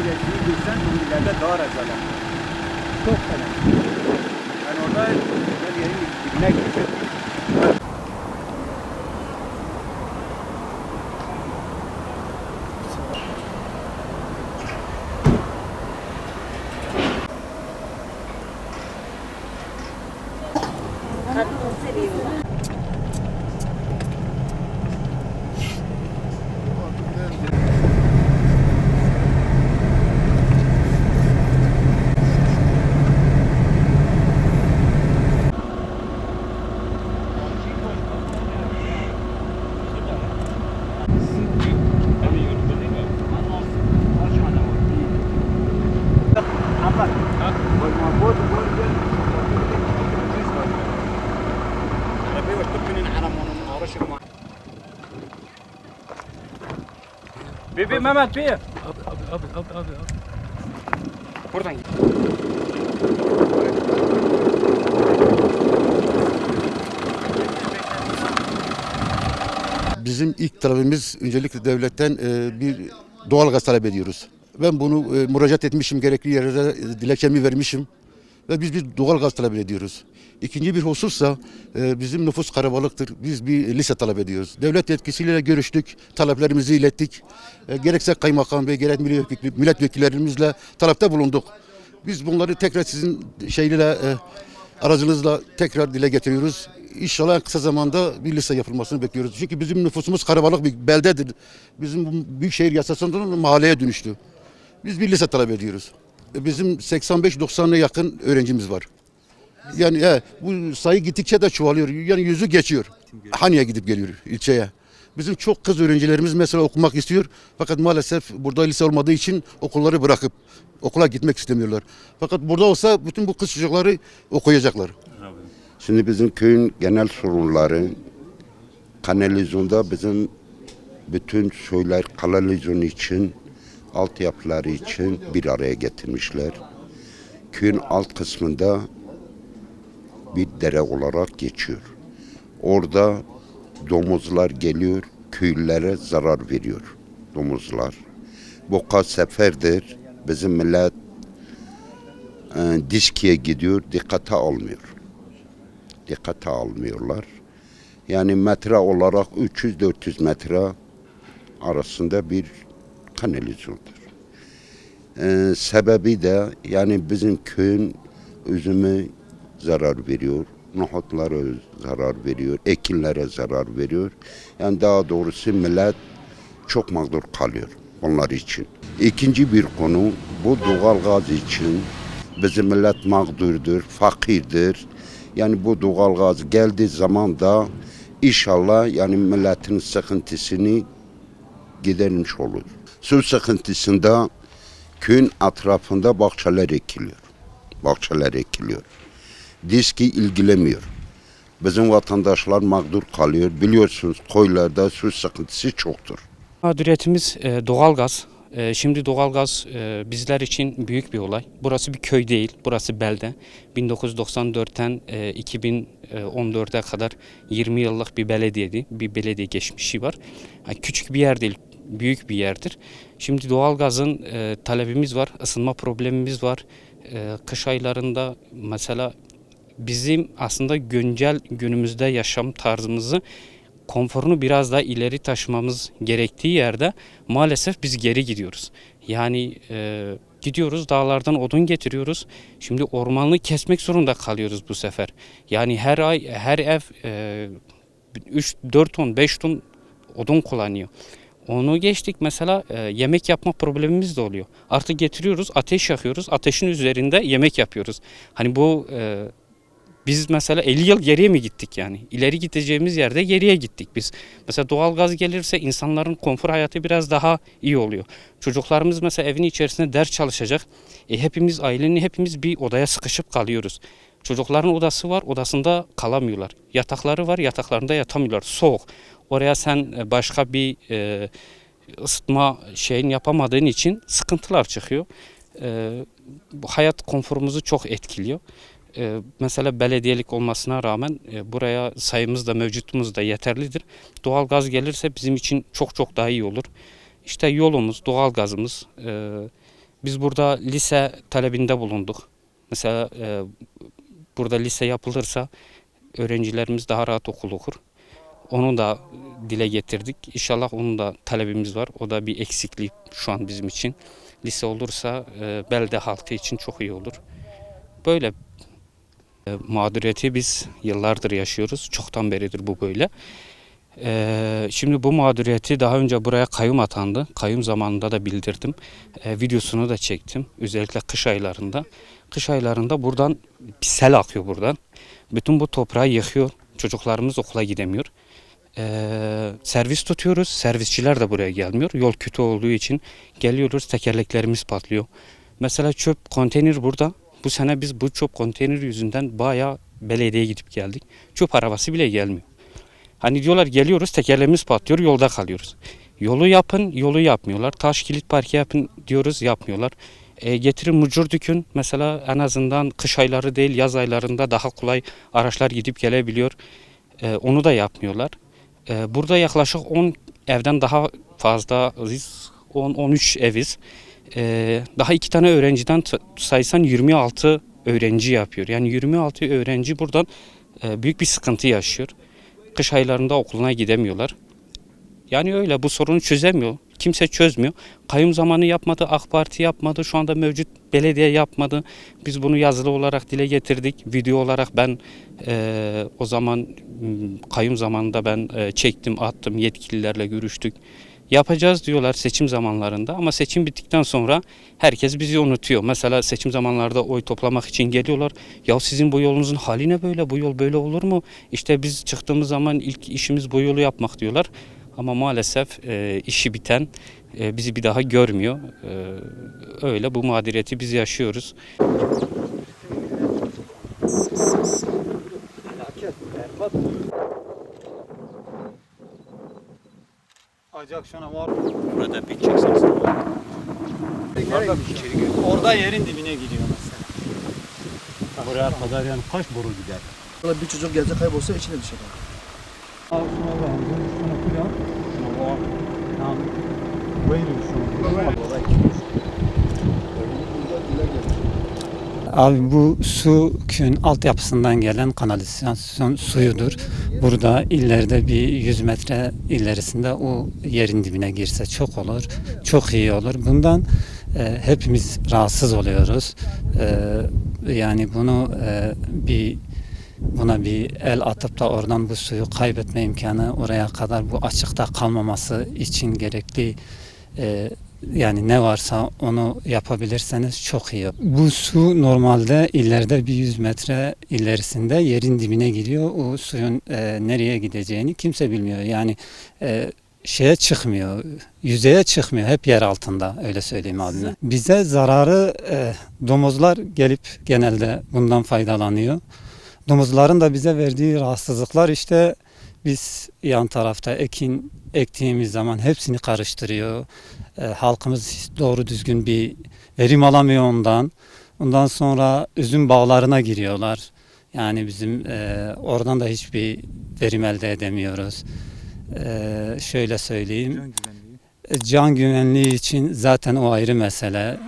Ürettiği bilsen bu ileride daha rezalet. Çok fena. Yani orada ben yerin dibine gittim. Bibi Mehmet bir. Abi abi abi abi abi. Buradan git. Bizim ilk talebimiz öncelikle devletten e, bir doğal gaz talep ediyoruz. Ben bunu e, müracaat etmişim, gerekli yerlere dilekçemi vermişim ve biz bir doğal gaz talep ediyoruz. İkinci bir husussa e, bizim nüfus karabalıktır. Biz bir lise talep ediyoruz. Devlet yetkisiyle görüştük, taleplerimizi ilettik. E, gerekse kaymakam bey, gerek milletvekillerimizle talepte bulunduk. Biz bunları tekrar sizin şeyle e, aracınızla tekrar dile getiriyoruz. İnşallah kısa zamanda bir lise yapılmasını bekliyoruz. Çünkü bizim nüfusumuz karabalık bir beldedir. Bizim büyükşehir yasasından mahalleye dönüştü. Biz bir lise talep ediyoruz. Bizim 85-90'a yakın öğrencimiz var. Yani he, bu sayı gittikçe de çoğalıyor. Yani yüzü geçiyor. Haniye gidip geliyor ilçeye. Bizim çok kız öğrencilerimiz mesela okumak istiyor. Fakat maalesef burada lise olmadığı için okulları bırakıp okula gitmek istemiyorlar. Fakat burada olsa bütün bu kız çocukları okuyacaklar. Şimdi bizim köyün genel sorunları kanalizyonda bizim bütün söyler kanalizyon için altyapıları için bir araya getirmişler. Köyün alt kısmında bir dere olarak geçiyor. Orada domuzlar geliyor, köylülere zarar veriyor domuzlar. Bu kaç seferdir bizim millet e, diskiye gidiyor, dikkate almıyor dikkate almıyorlar. Yani metre olarak 300-400 metre arasında bir kanalizyondur. Ee, sebebi de yani bizim köyün üzümü zarar veriyor, nohutlara zarar veriyor, ekinlere zarar veriyor. Yani daha doğrusu millet çok mağdur kalıyor onlar için. İkinci bir konu bu doğal gaz için bizim millet mağdurdur, fakirdir. Yani bu doğal gaz geldiği zaman da inşallah yani milletin sıkıntısını gidermiş olur. Su sıkıntısında köyün etrafında bahçeler ekiliyor. Bahçeler ekiliyor. Diski ilgilemiyor. Bizim vatandaşlar mağdur kalıyor. Biliyorsunuz koylarda su sıkıntısı çoktur. Mağduriyetimiz e, doğalgaz. E, şimdi doğalgaz e, bizler için büyük bir olay. Burası bir köy değil, burası belde. 1994'ten e, 2014'e kadar 20 yıllık bir belediyedi. Bir belediye geçmişi var. Ha, küçük bir yer değil, büyük bir yerdir. Şimdi doğalgazın e, talebimiz var, ısınma problemimiz var. E, kış aylarında mesela bizim aslında güncel günümüzde yaşam tarzımızı konforunu biraz daha ileri taşımamız gerektiği yerde maalesef biz geri gidiyoruz. Yani e, gidiyoruz dağlardan odun getiriyoruz. Şimdi ormanlığı kesmek zorunda kalıyoruz bu sefer. Yani her ay her ev e, 3 4 ton 5 ton odun kullanıyor. Onu geçtik mesela e, yemek yapma problemimiz de oluyor. Artık getiriyoruz ateş yakıyoruz. Ateşin üzerinde yemek yapıyoruz. Hani bu e, biz mesela 50 yıl geriye mi gittik yani? İleri gideceğimiz yerde geriye gittik biz. Mesela doğalgaz gelirse insanların konfor hayatı biraz daha iyi oluyor. Çocuklarımız mesela evin içerisinde ders çalışacak. E, hepimiz ailenin hepimiz bir odaya sıkışıp kalıyoruz. Çocukların odası var, odasında kalamıyorlar. Yatakları var, yataklarında yatamıyorlar. Soğuk. Oraya sen e, başka bir e, ısıtma şeyin yapamadığın için sıkıntılar çıkıyor. E, hayat konforumuzu çok etkiliyor. Ee, mesela belediyelik olmasına rağmen e, buraya sayımız da mevcutumuz da yeterlidir. Doğalgaz gelirse bizim için çok çok daha iyi olur. İşte yolumuz, doğalgazımız, e, Biz burada lise talebinde bulunduk. Mesela e, burada lise yapılırsa öğrencilerimiz daha rahat okul okur. Onu da dile getirdik. İnşallah onun da talebimiz var. O da bir eksiklik şu an bizim için. Lise olursa e, belde halkı için çok iyi olur. Böyle e, mağduriyeti biz yıllardır yaşıyoruz. Çoktan beridir bu böyle. E, şimdi bu mağduriyeti daha önce buraya kayyum atandı. Kayyum zamanında da bildirdim. E, videosunu da çektim. Özellikle kış aylarında. Kış aylarında buradan bir sel akıyor buradan. Bütün bu toprağı yıkıyor. Çocuklarımız okula gidemiyor. Ee, servis tutuyoruz. Servisçiler de buraya gelmiyor. Yol kötü olduğu için geliyoruz. Tekerleklerimiz patlıyor. Mesela çöp konteyner burada. Bu sene biz bu çöp konteyner yüzünden bayağı belediyeye gidip geldik. Çöp arabası bile gelmiyor. Hani diyorlar geliyoruz tekerleğimiz patlıyor yolda kalıyoruz. Yolu yapın yolu yapmıyorlar. Taş kilit parke yapın diyoruz yapmıyorlar. E, getirin mucur dükün mesela en azından kış ayları değil yaz aylarında daha kolay araçlar gidip gelebiliyor. E, onu da yapmıyorlar. E, burada yaklaşık 10 evden daha fazla 10-13 eviz. E, daha iki tane öğrenciden saysan 26 öğrenci yapıyor. Yani 26 öğrenci buradan e, büyük bir sıkıntı yaşıyor. Kış aylarında okuluna gidemiyorlar. Yani öyle bu sorunu çözemiyor. Kimse çözmüyor. Kayyum zamanı yapmadı, AK Parti yapmadı, şu anda mevcut belediye yapmadı. Biz bunu yazılı olarak dile getirdik. Video olarak ben eee, o zaman m, kayyum zamanında ben eee, çektim, attım, yetkililerle görüştük. Yapacağız diyorlar seçim zamanlarında ama seçim bittikten sonra herkes bizi unutuyor. Mesela seçim zamanlarda oy toplamak için geliyorlar. Ya sizin bu yolunuzun hali ne böyle? Bu yol böyle olur mu? İşte biz çıktığımız zaman ilk işimiz bu yolu yapmak diyorlar. Ama maalesef e, işi biten e, bizi bir daha görmüyor. E, öyle bu mağduriyeti biz yaşıyoruz. Acak şuna var. Burada biteceksiniz. Orada içeri. Orada yerin dibine gidiyor mesela. Buraya kadar yani kaç boru gider? Bir çocuk gelse kaybolsa içine düşer. Al Buyurun şunu. Abi bu su köyün altyapısından gelen kanalizasyon suyudur. Burada ileride bir 100 metre ilerisinde o yerin dibine girse çok olur. Çok iyi olur. Bundan e, hepimiz rahatsız oluyoruz. E, yani bunu e, bir buna bir el atıp da oradan bu suyu kaybetme imkanı oraya kadar bu açıkta kalmaması için gerekli e, yani ne varsa onu yapabilirseniz çok iyi. Bu su normalde ileride bir 100 metre ilerisinde yerin dibine gidiyor. O suyun e, nereye gideceğini kimse bilmiyor. Yani e, şeye çıkmıyor, yüzeye çıkmıyor. Hep yer altında öyle söyleyeyim abime. Bize zararı e, domuzlar gelip genelde bundan faydalanıyor. Domuzların da bize verdiği rahatsızlıklar işte biz yan tarafta ekin ektiğimiz zaman hepsini karıştırıyor. E, halkımız doğru düzgün bir verim alamıyor ondan. Ondan sonra üzüm bağlarına giriyorlar. Yani bizim e, oradan da hiçbir verim elde edemiyoruz. E, şöyle söyleyeyim. Can güvenliği. E, Can güvenliği için zaten o ayrı mesele.